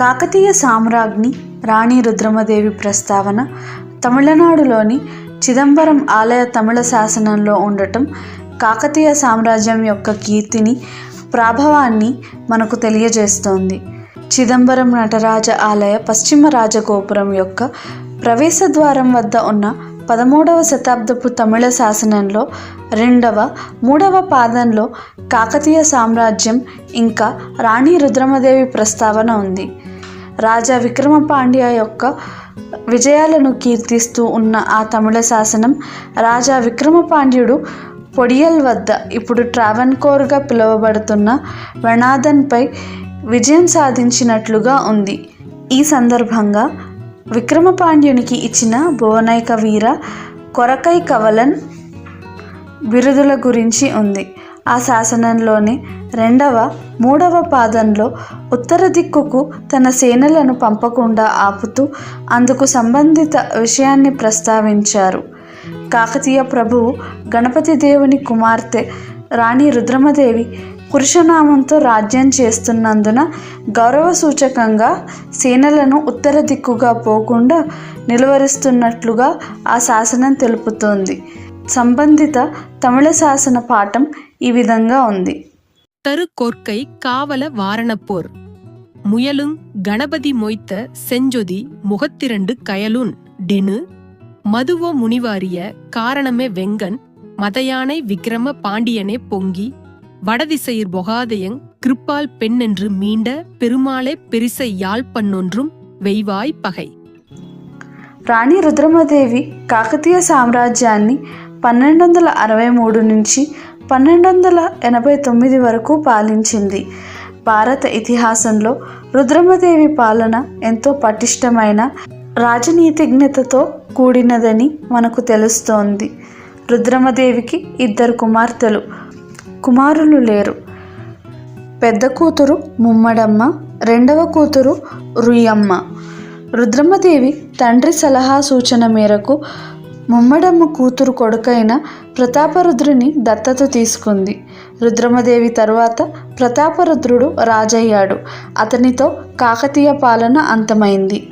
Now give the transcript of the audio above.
కాకతీయ సామ్రాజ్ఞి రాణి రుద్రమదేవి ప్రస్తావన తమిళనాడులోని చిదంబరం ఆలయ తమిళ శాసనంలో ఉండటం కాకతీయ సామ్రాజ్యం యొక్క కీర్తిని ప్రాభవాన్ని మనకు తెలియజేస్తోంది. చిదంబరం నటరాజ ఆలయ పశ్చిమ రాజగోపురం యొక్క ప్రవేశ ద్వారం వద్ద ఉన్న పదమూడవ శతాబ్దపు తమిళ శాసనంలో రెండవ మూడవ పాదంలో కాకతీయ సామ్రాజ్యం ఇంకా రాణి రుద్రమదేవి ప్రస్తావన ఉంది. రాజా విక్రమ పాండ్య యొక్క విజయాలను కీర్తిస్తూ ఉన్న ఆ తమిళ శాసనం రాజా విక్రమ పాండ్యుడు పొడియల్ వద్ద ఇప్పుడు ట్రావెన్కోర్గా పిలువబడుతున్న వెణాదన్పై విజయం సాధించినట్లుగా ఉంది. ఈ సందర్భంగా విక్రమపాండ్యునికి ఇచ్చిన భువనైక వీర కొరకై కవలన్ బిరుదుల గురించి ఉంది. ఆ శాసనంలోని రెండవ మూడవ పాదంలో ఉత్తర దిక్కుకు తన సేనలను పంపకుండా ఆపుతూ అందుకు సంబంధిత విషయాన్ని ప్రస్తావించారు. కాకతీయ ప్రభువు గణపతి దేవుని కుమార్తె రాణి రుద్రమదేవి పురుషనామంతో రాజ్యం చేస్తున్నందున గౌరవ సూచకంగా సేనలను ఉత్తర దిక్కుగా పోకుండా నిలువరిస్తున్నట్లుగా ఆ శాసనం తెలుపుతోంది సంబంధిత తమిళ శాసన పాఠం ఈ విధంగా ఉంది தரு கொற்கை காவல வாரணப்போர் முயலுங் கணபதி மொய்த்த செஞ்சொதி முகத்திரண்டு கயலுன் டெனு மதுவோ முனிவாரிய காரணமே வெங்கன் மதயானை விக்ரம பாண்டியனே பொங்கி வடதிசையிற் பொகாதயங் கிருப்பால் பெண்ணென்று மீண்ட பெருமாளே பெரிசை யாழ் பண்ணொன்றும் வெய்வாய் பகை రాణి రుద్రమదేవి కాకతీయ సామ్రాజ్యాన్ని పన్నెండు వందల అరవై మూడు నుంచి పన్నెండు వందల ఎనభై తొమ్మిది వరకు పాలించింది భారత ఇతిహాసంలో రుద్రమదేవి పాలన ఎంతో పటిష్టమైన రాజనీతిజ్ఞతతో కూడినదని మనకు తెలుస్తోంది రుద్రమదేవికి ఇద్దరు కుమార్తెలు కుమారులు లేరు. పెద్ద కూతురు ముమ్మడమ్మ రెండవ కూతురు రుయమ్మ రుద్రమదేవి తండ్రి సలహా సూచన మేరకు ముమ్మడమ్మ కూతురు కొడుకైన ప్రతాపరుద్రుని దత్తత తీసుకుంది. రుద్రమదేవి తరువాత ప్రతాపరుద్రుడు రాజయ్యాడు. అతనితో కాకతీయ పాలన అంతమైంది.